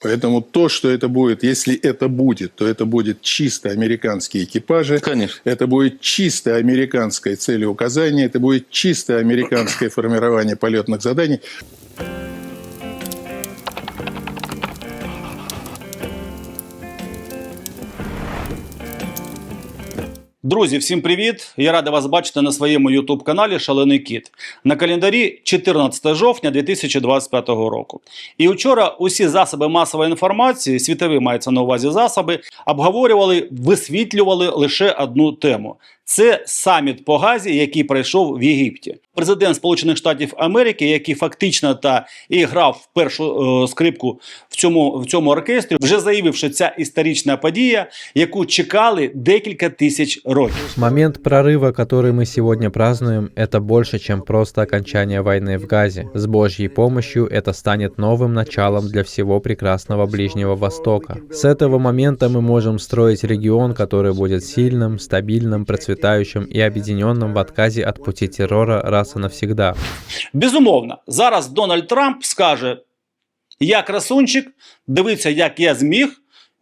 Поэтому то, что это будет, если это будет, то это будет чисто американские экипажи. Конечно. Это будет чисто американское целеуказание, это будет чисто американское формирование полетных заданий. Друзі, всім привіт! Я радий вас бачити на своєму ютуб-каналі Шалений Кіт. На календарі 14 жовтня 2025 року. І вчора усі засоби масової інформації, світові мається на увазі засоби, обговорювали, висвітлювали лише одну тему. Це саміт по Газі, який пройшов в Єгипті. Президент Сполучених Штатів Америки, який фактично та і грав в першу е, скрипку в цьому, в цьому оркестрі, вже заявив, що ця історична подія, яку чекали декілька тисяч років. Момент прорыва, который мы сегодня празднуем, это больше, чем просто окончание войны в Газе. С Божьей помощью это станет новым началом для всего прекрасного Ближнего Востока. С этого момента мы можем строить регион, который будет сильным, стабильным, процветающим и объединенном в отказе от пути террора раз и навсегда. Безумовно, зараз Дональд Трамп скаже: Я красунчик, дивіться, як я зміг.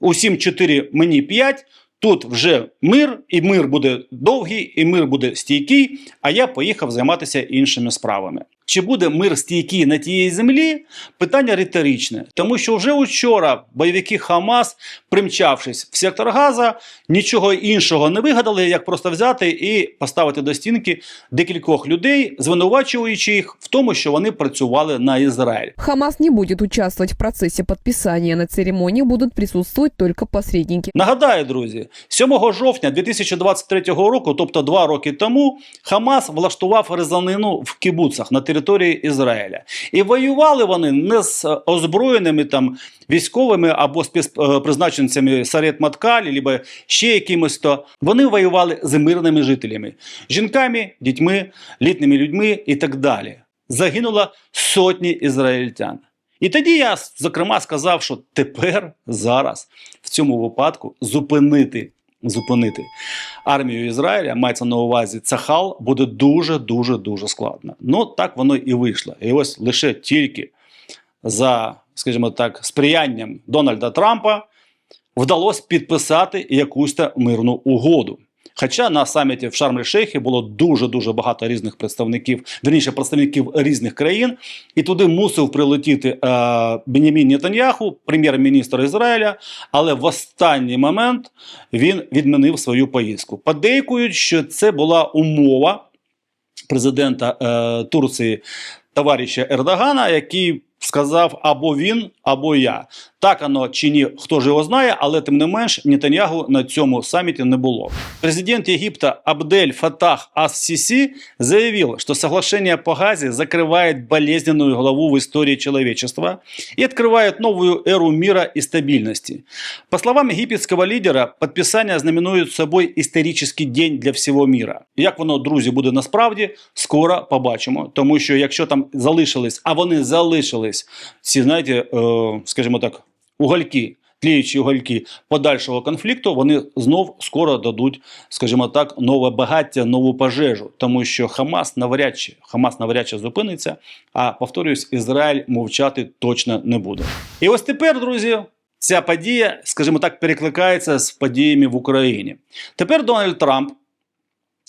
Усім 4, мені 5. Тут вже мир, і мир буде довгий, і мир буде стійкий. А я поїхав займатися іншими справами. Чи буде мир стійкий на тієї землі? Питання риторичне, тому що вже учора бойовики Хамас, примчавшись в сектор Газа, нічого іншого не вигадали, як просто взяти і поставити до стінки декількох людей, звинувачуючи їх в тому, що вони працювали на Ізраїль. Хамас не будет участвовать в процессе подписания. На церемонии будут присутствовать только посредники. Нагадаю, друзі, 7 жовтня 2023 року, тобто два роки тому, Хамас влаштував резанину в кібуцах на території Ізраїля. І воювали вони не з е, озброєними там військовими або спецпризначенцями Сарет Маткалі, або ще якимось то. Вони воювали з мирними жителями, жінками, дітьми, літніми людьми і так далі. Загинуло сотні ізраїльтян. І тоді я, зокрема, сказав, що тепер, зараз, в цьому випадку, зупинити, зупинити армію Ізраїля, мається на увазі Цахал, буде дуже, дуже, дуже складно. Ну, так воно і вийшло. І ось лише тільки за, скажімо так, сприянням Дональда Трампа вдалося підписати якусь мирну угоду. Хоча на саміті в Шарм-Ель-Шейхі було дуже дуже багато різних представників, верніше представників різних країн, і туди мусив прилетіти е, Бенямін Нетаньяху, прем'єр-міністр Ізраїля. Але в останній момент він відмінив свою поїздку. Подейкують, що це була умова президента е, Турції товариша Ердогана, який сказав або він, або я. Так оно чи ні, хто ж його знає, але тим не менш Нетаньягу на цьому саміті не було. Президент Египта Абдель Фатах Ас-Сиси заявил, что соглашение по Газе закрывает болезненную главу в истории человечества и открывает новую эру мира и стабильности. По словам египетского лидера, подписание знаменует собой історичний день для всього міра. Як воно, друзі, буде насправді, скоро побачимо. Тому що якщо там залишились, а вони залишились, ці, знаєте, е, скажімо так, угольки, тліючі угольки подальшого конфлікту, вони знов скоро дадуть, скажімо так, нове багаття, нову пожежу, тому що Хамас навряд чи Хамас навряд чи зупиниться. А повторюсь, Ізраїль мовчати точно не буде. І ось тепер, друзі. Ця подія, скажімо так, перекликається з подіями в Україні. Тепер Дональд Трамп,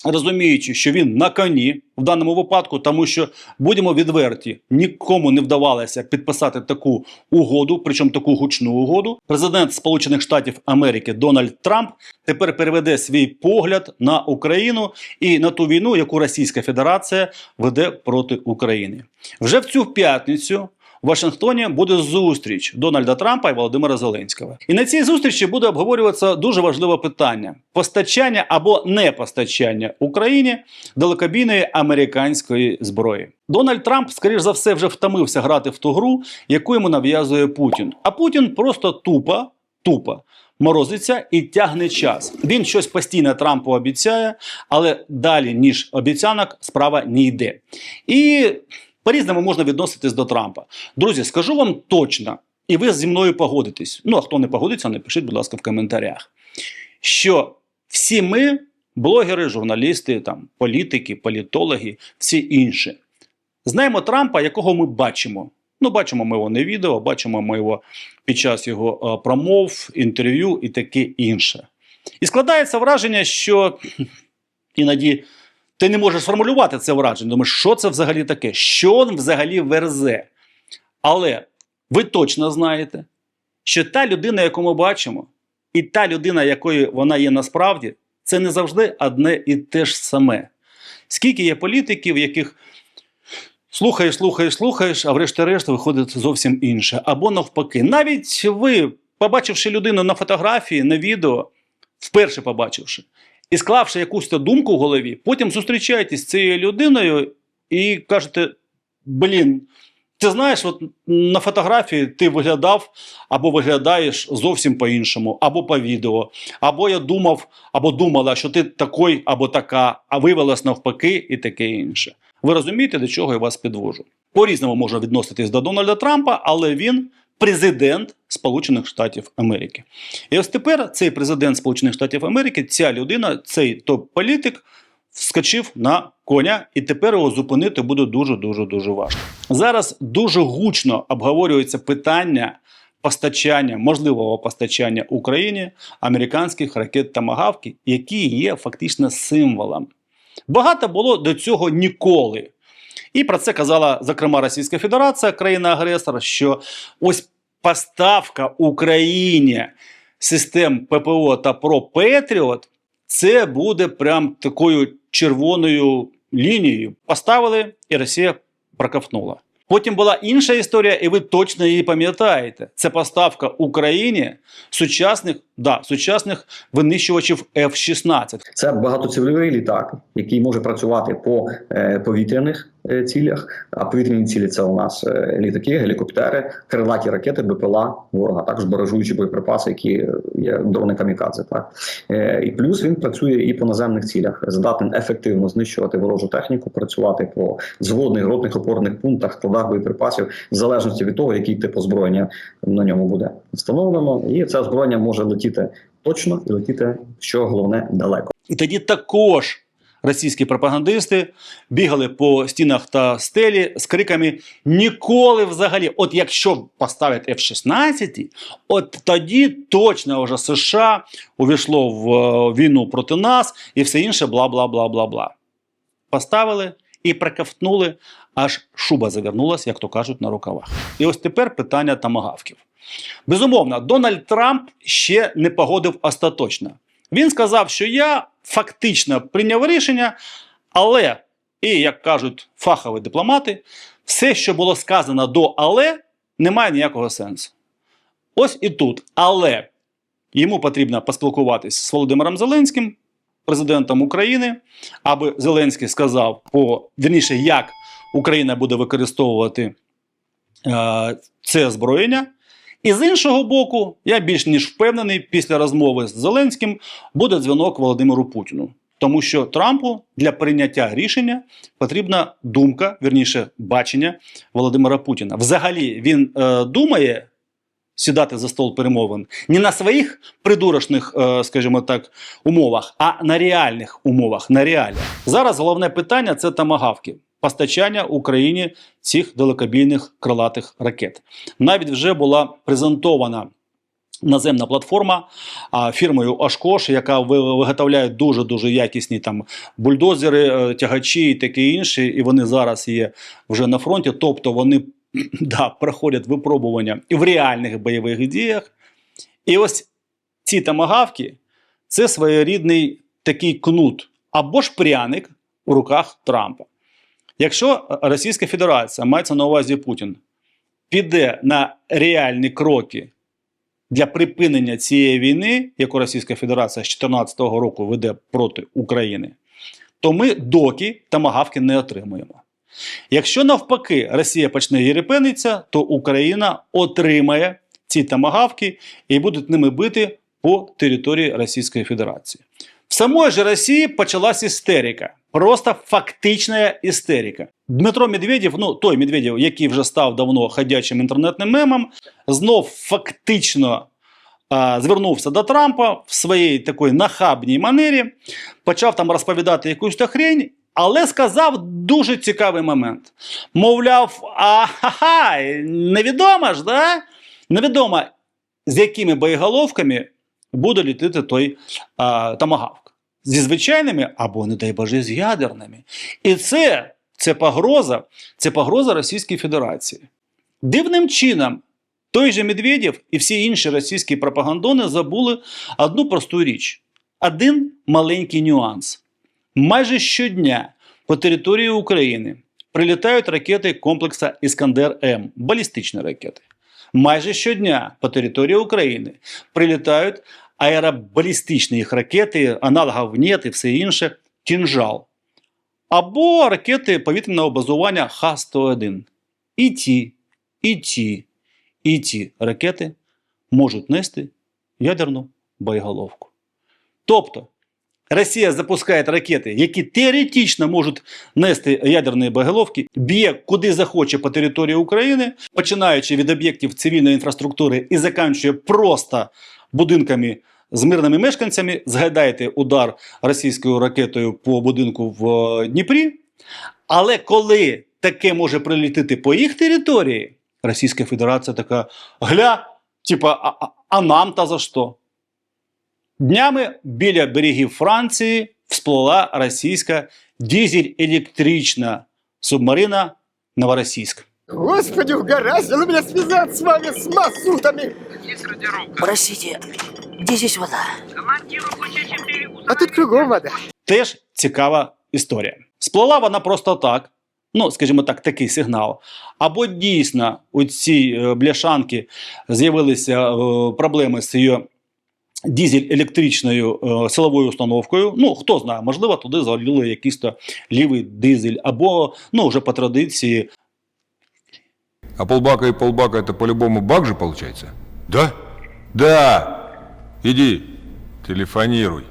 розуміючи, що він на коні в даному випадку, тому що будемо відверті, нікому не вдавалося підписати таку угоду, причому таку гучну угоду. Президент Сполучених Штатів Америки Дональд Трамп тепер переведе свій погляд на Україну і на ту війну, яку Російська Федерація веде проти України. Вже в цю п'ятницю. В Вашингтоні буде зустріч Дональда Трампа і Володимира Зеленського. І на цій зустрічі буде обговорюватися дуже важливе питання: постачання або не постачання Україні далекобійної американської зброї. Дональд Трамп, скоріш за все, вже втомився грати в ту гру, яку йому нав'язує Путін. А Путін просто тупо, тупо. Морозиться і тягне час. Він щось постійно Трампу обіцяє, але далі ніж обіцянок справа не йде. І по-різному можна відноситись до Трампа. Друзі, скажу вам точно, і ви зі мною погодитесь. Ну а хто не погодиться, напишіть, будь ласка, в коментарях. Що всі ми, блогери, журналісти, там, політики, політологи, всі інші, знаємо Трампа, якого ми бачимо. Ну, бачимо ми його на відео, бачимо ми його під час його е, промов, інтерв'ю і таке інше. І складається враження, що іноді ти не можеш сформулювати це враження. Думаєш, що це взагалі таке? Що взагалі верзе? Але ви точно знаєте, що та людина, яку ми бачимо, і та людина, якою вона є насправді, це не завжди одне і те ж саме. Скільки є політиків, яких слухаєш, слухаєш, слухаєш, а врешті-решт виходить зовсім інше. Або навпаки. Навіть ви, побачивши людину на фотографії, на відео, вперше побачивши, і склавши якусь думку в голові, потім зустрічаєтесь з цією людиною і кажете: блін, ти знаєш, от на фотографії ти виглядав або виглядаєш зовсім по-іншому, або по відео, або я думав, або думала, що ти такий або така, а виявилось навпаки і таке інше. Ви розумієте, до чого я вас підвожу? По-різному можна відноситись до Дональда Трампа, але він президент Сполучених Штатів Америки. І ось тепер цей президент Сполучених Штатів Америки, ця людина, цей топ-політик, вскочив на коня, і тепер його зупинити буде дуже дуже дуже важко. Зараз дуже гучно обговорюється питання постачання, можливого постачання Україні американських ракет Тамагавки, які є фактично символом. Багато було до цього ніколи. І про це казала зокрема Російська Федерація, країна-агресор, що ось поставка Україні систем ППО та ПРО Петріот це буде прям такою червоною лінією. Поставили, і Росія проковтнула. Потім була інша історія, і ви точно її пам'ятаєте. Це поставка Україні сучасних, да, сучасних винищувачів F-16. Це багатоцільовий літак, який може працювати по е, повітряних цілях. А повітряні цілі це у нас е, літаки, гелікоптери, крилаті ракети, БПЛА ворога, також баражуючі боєприпаси, які е, є дрони камікадзе. Так е, і плюс він працює і по наземних цілях, здатен ефективно знищувати ворожу техніку, працювати по зводних ротних опорних пунктах, складах боєприпасів, в залежності від того, який тип озброєння на ньому буде встановлено. І це озброєння може летіти точно і летіти, що головне, далеко. І тоді також російські пропагандисти бігали по стінах та стелі з криками: ніколи взагалі, от якщо поставить F-16, от тоді точно вже США увійшло в е, війну проти нас і все інше, бла бла бла бла бла. Поставили і проковтнули, аж шуба завернулась, як то кажуть, на рукавах. І ось тепер питання тамагавків. Безумовно, Дональд Трамп ще не погодив остаточно. Він сказав, що я фактично прийняв рішення, але, і як кажуть фахові дипломати, все, що було сказано до але, не має ніякого сенсу. Ось і тут. Але йому потрібно поспілкуватись з Володимиром Зеленським, президентом України, аби Зеленський сказав, по, вірніше, як Україна буде використовувати е, це озброєння. І з іншого боку, я більш ніж впевнений, після розмови з Зеленським буде дзвінок Володимиру Путіну. Тому що Трампу для прийняття рішення потрібна думка, вірніше, бачення Володимира Путіна. Взагалі він е, думає сідати за стол перемовин не на своїх придурочних, е, скажімо так, умовах, а на реальних умовах. На реаліях. Зараз головне питання це тамагавки. Постачання Україні цих далекобійних крилатих ракет. Навіть вже була презентована наземна платформа фірмою Ашкош, яка виготовляє дуже дуже якісні там бульдозери, е, тягачі і таке інше. І вони зараз є вже на фронті. Тобто вони да, проходять випробування і в реальних бойових діях. І ось ці тамагавки це своєрідний такий кнут або ж пряник у руках Трампа. Якщо Російська Федерація, мається на увазі Путін, піде на реальні кроки для припинення цієї війни, яку Російська Федерація з 2014 року веде проти України, то ми доки тамагавки не отримуємо. Якщо навпаки Росія почне єрепенитися, то Україна отримає ці тамагавки і буде ними бити по території Російської Федерації. В самої ж Росії почалась істерика. Просто фактична істерика. Дмитро Медведєв, ну той Медведєв, який вже став давно ходячим інтернетним мемом, знов фактично а, звернувся до Трампа в своїй такій нахабній манері, почав там розповідати якусь та хрень, Але сказав дуже цікавий момент. Мовляв, ага, невідомо ж, да? Невідомо, з якими боєголовками буде літити той а, тамагавк. Зі звичайними або, не дай Боже, з ядерними. І це, це погроза, це погроза Російській Федерації. Дивним чином, той же Медведєв і всі інші російські пропагандони забули одну просту річ: один маленький нюанс. Майже щодня по території України прилітають ракети комплексу Іскандер М, балістичні ракети. Майже щодня по території України прилітають аеробалістичні їх ракети, аналогів НЕТ і все інше, кінжал. Або ракети повітряного базування Х-101. І ті, і ті, і ті ракети можуть нести ядерну боєголовку. Тобто Росія запускає ракети, які теоретично можуть нести ядерні боєголовки, б'є куди захоче по території України, починаючи від об'єктів цивільної інфраструктури і заканчує просто будинками з мирними мешканцями. Згадайте удар російською ракетою по будинку в е, Дніпрі. Але коли таке може прилітити по їх території, Російська Федерація така гля, типа, а, а, нам та за що? Днями біля берегів Франції всплила російська дизель-електрична субмарина Новоросійськ. Господи, угораздило меня связаться с вами, с масутами! Простите, где здесь вода? А тут кругом вода. Теж цікава історія. Сплила вона просто так. Ну, скажімо так, такий сигнал. Або дійсно у цій е, бляшанки з'явилися е, проблеми з її дизель-електричною е, силовою установкою. Ну, хто знає, можливо, туди залили якийсь то лівий дизель, або ну, вже по традиції А полбака и полбака это по-любому бак же получается? Да? Да! Іди, телефонируй.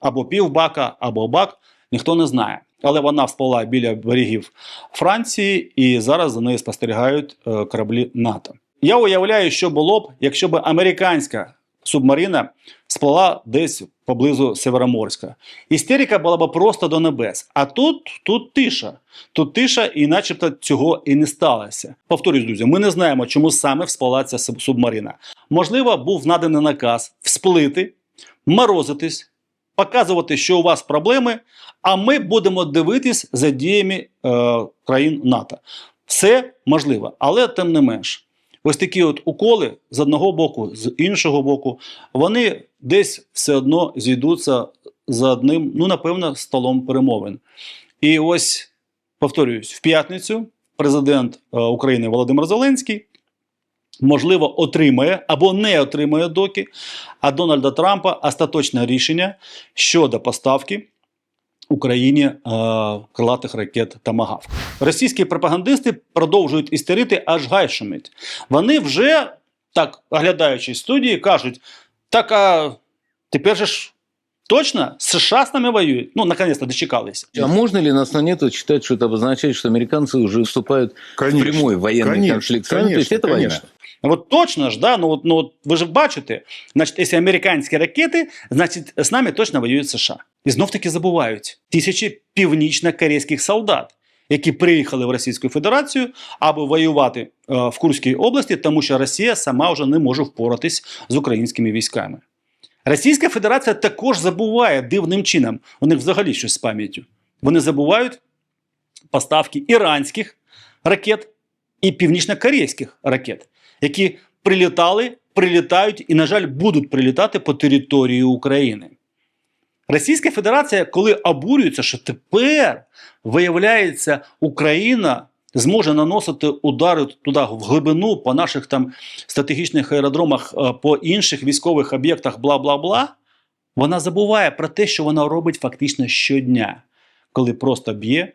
або півбака, або бак, ніхто не знає. Але вона всплила біля берегів Франції, і зараз за нею спостерігають е, кораблі НАТО. Я уявляю, що було б, якщо б американська субмарина сплила десь поблизу Североморська. Істерика була б просто до небес. А тут, тут тиша. Тут тиша, і начебто цього і не сталося. Повторюсь, друзі, ми не знаємо, чому саме всплила ця субмарина. Можливо, був наданий наказ всплити, морозитись, показувати, що у вас проблеми, а ми будемо дивитись за діями е, країн НАТО. Все можливо, але тим не менш. Ось такі от уколи з одного боку, з іншого боку, вони десь все одно зійдуться за одним, ну напевно, столом перемовин. І ось повторююсь, в п'ятницю президент е, України Володимир Зеленський можливо отримає або не отримає доки а Дональда Трампа остаточне рішення щодо поставки Україні е, крилатих ракет Тамагавк. Російські пропагандисти продовжують істерити, аж гай шумить. Вони вже так, оглядаючи студії, кажуть: так а тепер же ж точно США з нами воюють. Ну, наконець-то дочекалися. А можно ли нас на нету считать, что это обозначает, что американцы уже вступают в прямой военный конечно, конфликт? с нами? То есть конечно, это война? конечно. От точно ж, да, ну, от, ну от ви ж бачите, значить, якщо американські ракети, значить, з нами точно воюють США. І знов таки забувають тисячі північно-корейських солдат, які приїхали в Російську Федерацію, аби воювати е, в Курській області, тому що Росія сама вже не може впоратись з українськими військами. Російська Федерація також забуває дивним чином. У них взагалі щось з пам'яттю. Вони забувають поставки іранських ракет і північно-корейських ракет, які прилітали, прилітають і, на жаль, будуть прилітати по території України. Російська Федерація, коли обурюється, що тепер, виявляється, Україна зможе наносити удари туди в глибину по наших там стратегічних аеродромах, е, по інших військових об'єктах, бла бла бла, вона забуває про те, що вона робить фактично щодня, коли просто б'є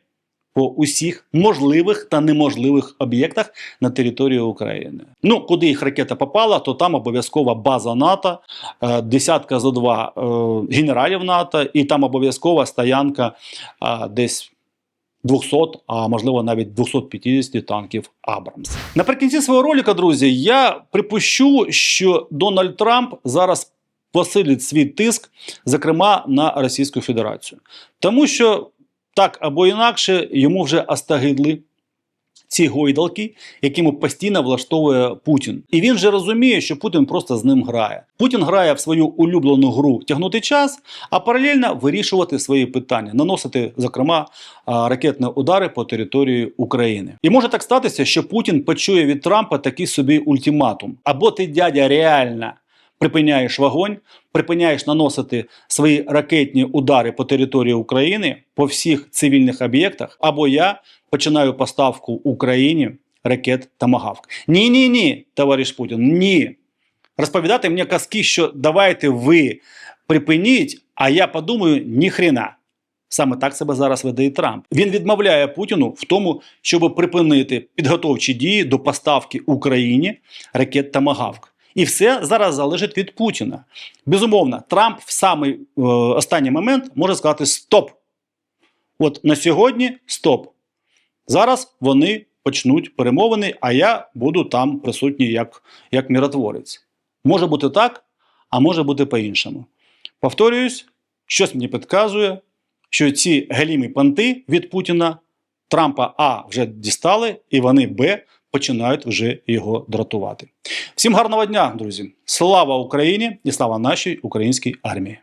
по усіх можливих та неможливих об'єктах на території України. Ну, куди їх ракета попала, то там обов'язкова база НАТО, е, десятка за два е, генералів НАТО, і там обов'язкова стоянка е, десь 200, а можливо навіть 250 танків Абрамс. Наприкінці свого ролика, друзі, я припущу, що Дональд Трамп зараз посилить свій тиск, зокрема на Російську Федерацію. Тому що так або інакше йому вже остагидли ці гойдалки, якими постійно влаштовує Путін. І він вже розуміє, що Путін просто з ним грає. Путін грає в свою улюблену гру тягнути час, а паралельно вирішувати свої питання, наносити, зокрема, ракетні удари по території України. І може так статися, що Путін почує від Трампа такий собі ультиматум: або ти, дядя, реально припиняєш вогонь, припиняєш наносити свої ракетні удари по території України по всіх цивільних об'єктах, або я починаю поставку Україні ракет Тамагавк. Ні, ні, ні, товариш Путін, ні. Розповідати мені казки, що давайте ви припиніть, а я подумаю, ніхрена. Саме так себе зараз веде і Трамп. Він відмовляє Путіну в тому, щоб припинити підготовчі дії до поставки Україні ракет Тамагавк. І все зараз залежить від Путіна. Безумовно, Трамп в самий е, останній момент може сказати стоп. От на сьогодні стоп. Зараз вони почнуть перемовини, а я буду там присутній як, як миротворець. Може бути так, а може бути по-іншому. Повторююсь, щось мені підказує, що ці галімі понти від Путіна Трампа А вже дістали, і вони Б починають вже його дратувати. Всім гарного дня, друзі! Слава Україні і слава нашій українській армії!